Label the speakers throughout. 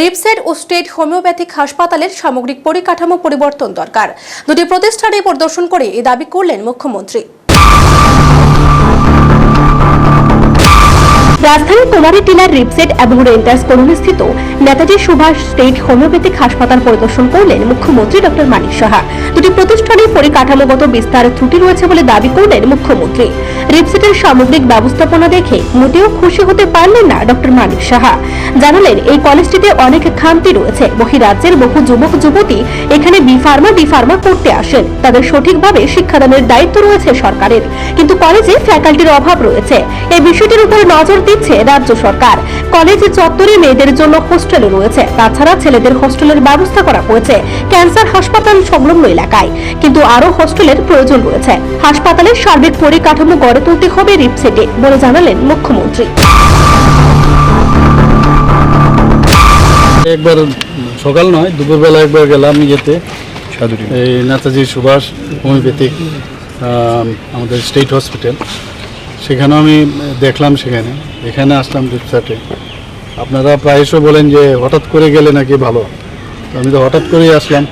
Speaker 1: রিপসেট ও state homeopathic হাসপাতালের সামগ্রিক পরিকাঠামো পরিবর্তন দরকার। দুটি প্রতিষ্ঠানে পরিদর্শন করে এ দাবি করলেন মুখ্যমন্ত্রী। রাজধানীর কুমারী টিলার রিপসেট এবং রেন্টার্স কলোনি স্থিত নেতাজি সুভাষ স্টেট হোমিওপ্যাথিক হাসপাতাল পরিদর্শন করলেন মুখ্যমন্ত্রী ডক্টর মানিক সাহা। দুটি প্রতিষ্ঠানের পরিকাঠামোগত বিস্তার ত্রুটি রয়েছে বলে দাবি করলেন মুখ্যমন্ত্রী। রিপসেটের সামগ্রিক ব্যবস্থাপনা দেখে মোটেও খুশি হতে পারলেন না ডক্টর মানিক সাহা। জানালেন, এই কলেজটিতে অনেক খামতি রয়েছে। বহিরাজ্যের বহু যুবক, যুবতী এখানে বি ফার্মা, ডি ফার্মা করতে আসেন। তাদের সঠিকভাবে শিক্ষাদানের দায়িত্ব রয়েছে সরকারের। কিন্তু কলেজে ফ্যাকাল্টির অভাব রয়েছে। এই বিষয়টির উপর নজর দিচ্ছে রাজ্য সরকার। কলেজ চত্বরে মেয়েদের জন্য হোস্টেল রয়েছে। তাছাড়া ছেলেদের হোস্টেলের ব্যবস্থা করা হয়েছে ক্যান্সার হাসপাতাল সংলগ্ন এলাকায়। কিন্তু আরও হোস্টেলের প্রয়োজন রয়েছে। হাসপাতালের সার্বিক পরিকাঠামো গড়ে তুলতে হবে রিপসেটে বলে জানালেন মুখ্যমন্ত্রী।
Speaker 2: একবার সকাল নয় দুপুরবেলা একবার গেলাম ইয়েতে। এই নেতাজি সুভাষ হোমিওপ্যাথিক আমাদের স্টেট হসপিটাল। সেখানেও আমি দেখলাম সেখানে। এখানে আসলাম রিপসাটে আপনারা প্রায়শ বলেন যে হঠাৎ করে গেলে নাকি ভালো। তো আমি তো হঠাৎ করেই আসলাম।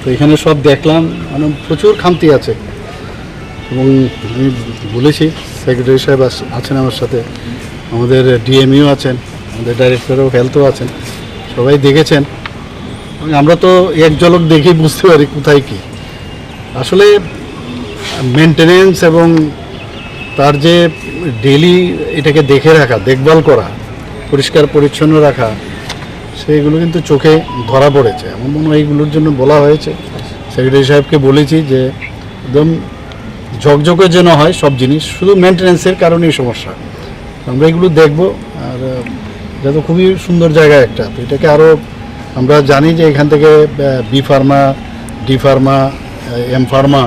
Speaker 2: তো এখানে সব দেখলাম। মানে প্রচুর খামতি আছে। এবং আমি বলেছি সেক্রেটারি সাহেব আছেন আমার সাথে। আমাদের ডিএমইও আছেন, আমাদের ডাইরেক্টর অফ হেলথও আছেন। সবাই দেখেছেন। আমরা তো এক ঝলক দেখেই বুঝতে পারি কোথায় কি। আসলে মেনটেনেন্স এবং তার যে ডেলি এটাকে দেখে রাখা, দেখভাল করা, পরিষ্কার পরিচ্ছন্ন রাখা, সেগুলো কিন্তু চোখে ধরা পড়েছে। আমার মনে হয় এইগুলোর জন্য বলা হয়েছে। সেক্রেটারি সাহেবকে বলেছি যে, একদম ঝকঝকে যেন হয় সব জিনিস, শুধু মেনটেন্যান্সের কারণেই সমস্যা। আমরা এগুলো দেখব, আর এটা তো খুবই সুন্দর জায়গা একটা। তো এটাকে আরও আমরা জানি যে এখান থেকে B pharma D pharma M pharma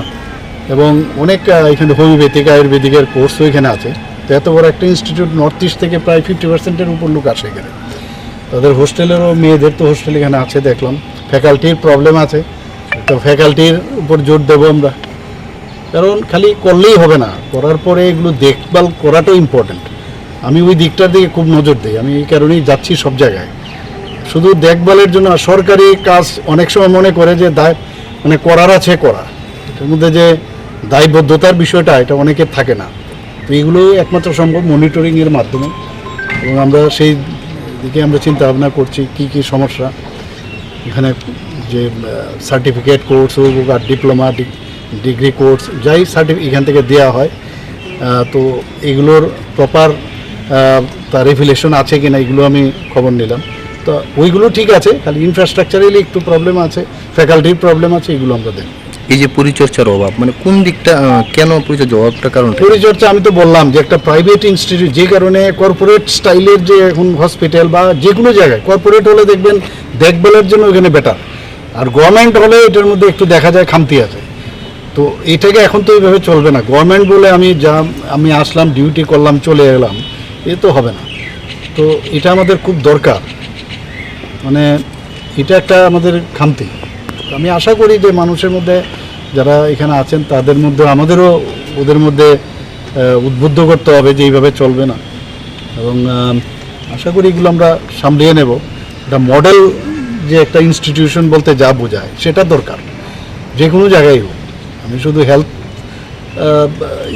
Speaker 2: এবং অনেক এখানে হোমিওপ্যাথিক আয়ুর্বেদিকের কোর্সও এখানে আছে। তো এত বড় একটা ইনস্টিটিউট নর্থ ইস্ট থেকে প্রায় ফিফটি পার্সেন্টের উপর লোক আসে এখানে। তাদের হোস্টেলেরও মেয়েদের তো হোস্টেল এখানে আছে, দেখলাম। ফ্যাকাল্টির প্রবলেম আছে। তো ফ্যাকাল্টির উপর জোর দেবো আমরা। কারণ খালি করলেই হবে না। করার পরে এগুলো দেখভাল করাটাও ইম্পর্ট্যান্ট আমি ওই দিকটার দিকে খুব নজর দিই। আমি এই কারণেই যাচ্ছি সব জায়গায়। শুধু দেখভালের জন্য সরকারি কাজ অনেক সময় মনে করে যে দায় মানে করার আছে করা। এটার মধ্যে যে দায়বদ্ধতার বিষয়টা, এটা অনেকের থাকে না। তো এগুলো একমাত্র সম্ভব মনিটরিংয়ের মাধ্যমে। এবং আমরা সেই দিকে আমরা চিন্তা ভাবনা করছি, কি কি সমস্যা? এখানে যে সার্টিফিকেট কোর্স হোক, আর ডিপ্লোমা ডিগ্রি কোর্স যাই সার্টিফিকেট এখান থেকে দেওয়া হয় তো এগুলোর প্রপার তার রেফিলেশন আছে কি না এগুলো আমি খবর নিলাম। তো ওইগুলো ঠিক আছে খালি ইনফ্রাস্ট্রাকচারালি একটু প্রবলেম আছে ফ্যাকাল্টির প্রবলেম আছে এগুলো আমরা দেখব।
Speaker 3: এই যে পরিচর্যার অভাব মানে কোন দিকটা কেন পরিচর্যার অভাবটা কারণ
Speaker 2: পরিচর্যা আমি তো বললাম যে একটা প্রাইভেট ইনস্টিটিউট যে কারণে কর্পোরেট স্টাইলের যে এখন হসপিটাল বা যে কোনো জায়গায় কর্পোরেট হলে দেখবেন দেখভালের জন্য ওখানে বেটার আর গভর্নমেন্ট হলে এটার মধ্যে একটু দেখা যায় খামতি আছে। তো এটাকে এখন তো এইভাবে চলবে না। গভর্নমেন্ট বলে আমি যা, আমি আসলাম ডিউটি করলাম, চলে এলাম, এ তো হবে না। তো এটা আমাদের খুব দরকার। মানে এটা একটা আমাদের খামতি। আমি আশা করি যে মানুষের মধ্যে যারা এখানে আছেন, তাদের মধ্যে, আমাদেরও ওদের মধ্যে উদ্বুদ্ধ করতে হবে যে এইভাবে চলবে না। এবং আশা করি এগুলো আমরা সামলিয়ে নেব। একটা মডেল যে একটা ইনস্টিটিউশন বলতে যা বোঝায়, সেটা দরকার। যে কোনো জায়গায় হোক। আমি শুধু হেলথ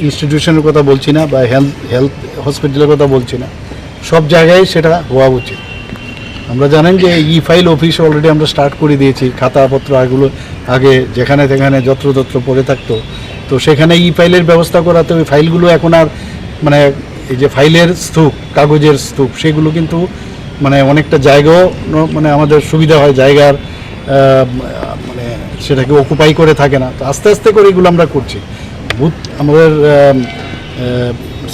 Speaker 2: ইনস্টিটিউশনের কথা বলছি না বা হেলথ হেলথ হসপিটালের কথা বলছি না। সব জায়গায় সেটা হওয়া উচিত। আমরা জানেন যে ই ফাইল অফিস অলরেডি আমরা স্টার্ট করে দিয়েছি, খাতাপত্র এগুলো আগে যেখানে যেখানে যত্রতত্র পড়ে থাকতো। তো সেখানে ই ফাইলের ব্যবস্থা করাতে ওই ফাইলগুলো এখন আর মানে এই যে ফাইলের স্তূপ, কাগজের স্তূপ, সেগুলো কিন্তু মানে অনেকটা জায়গাও মানে আমাদের সুবিধা হয়, জায়গার মানে সেটাকে অকুপাই করে থাকে না। তো আস্তে আস্তে করে এগুলো আমরা করছি। বুথ আমাদের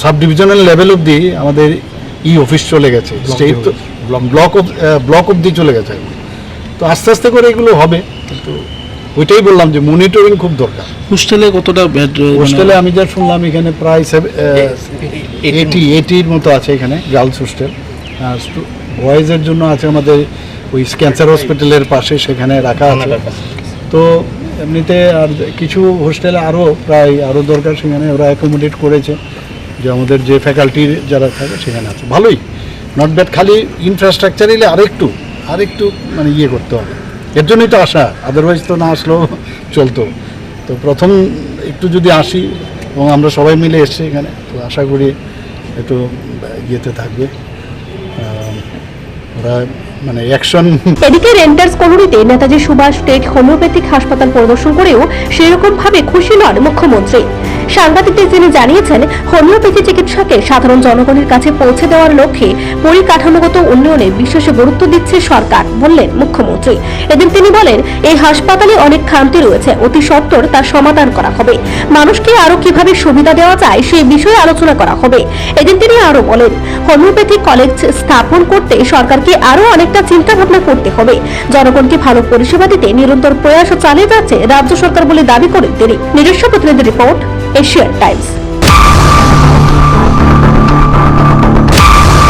Speaker 2: সাব ডিভিশনাল লেভেল অবধি আমাদের ই অফিস চলে গেছে। স্টেট ব্লক অফ ব্লক অবধি চলে গেছে। তো আস্তে আস্তে করে এগুলো হবে। কিন্তু ওইটাই বললাম যে মনিটরিং খুব দরকার।
Speaker 4: হোস্টেলে কতটা বেড
Speaker 2: হোস্টেলে আমি যা শুনলাম এখানে প্রায় এইটি এইটির মতো আছে এখানে গার্লস হোস্টেল আর বয়েজের জন্য আছে আমাদের ওই ক্যান্সার হসপিটালের পাশে সেখানে রাখা আছে। তো এমনিতে আর কিছু হোস্টেলে আরও প্রায় আরও দরকার সেখানে ওরা অ্যাকোমোডেট করেছে। যে আমাদের যে ফ্যাকাল্টির যারা থাকে সেখানে আছে। ভালোই। নট ব্যাড খালি ইনফ্রাস্ট্রাকচার এলে আরেকটু আর একটু মানে ইয়ে করতে হবে। এর জন্যই তো আসা। আদারওয়াইজ তো না আসলেও চলতো। তো প্রথম একটু যদি আসি এবং আমরা সবাই মিলে এসছি এখানে তো আশা করি একটু ইয়েতে থাকবে। ওরা মানে অ্যাকশন
Speaker 1: এদিকে রেন্ডার্স কলোনিতে নেতাজি সুভাষ স্টেট হোমিওপ্যাথিক হাসপাতাল পরিদর্শন করেও সেরকম ভাবে খুশি নন মুখ্যমন্ত্রী। সাংবাদিকদের তিনি জানিয়েছেন, হোমিওপ্যাথি চিকিৎসাকে সাধারণ জনগণের কাছে পৌঁছে দেওয়ার লক্ষ্যে পরিকাঠামোগত উন্নয়নে বিশেষ গুরুত্ব দিচ্ছে সরকার, বললেন মুখ্যমন্ত্রী। এদিন তিনি বলেন, এই হাসপাতালে অনেক খামতি রয়েছে, অতি সত্বর তার সমাধান করা হবে। মানুষকে আরও কীভাবে সুবিধা দেওয়া যায় সেই বিষয়ে আলোচনা করা হবে। এদিন তিনি আরও বলেন, হোমিওপ্যাথি কলেজ স্থাপন করতে সরকারকে আরও অনেকটা চিন্তা ভাবনা করতে হবে। জনগণকে ভালো পরিষেবা দিতে নিরন্তর প্রয়াসও চালিয়ে যাচ্ছে রাজ্য সরকার বলে দাবি করেন তিনি। নিজস্ব প্রতিনিধি রিপোর্ট Asian Times.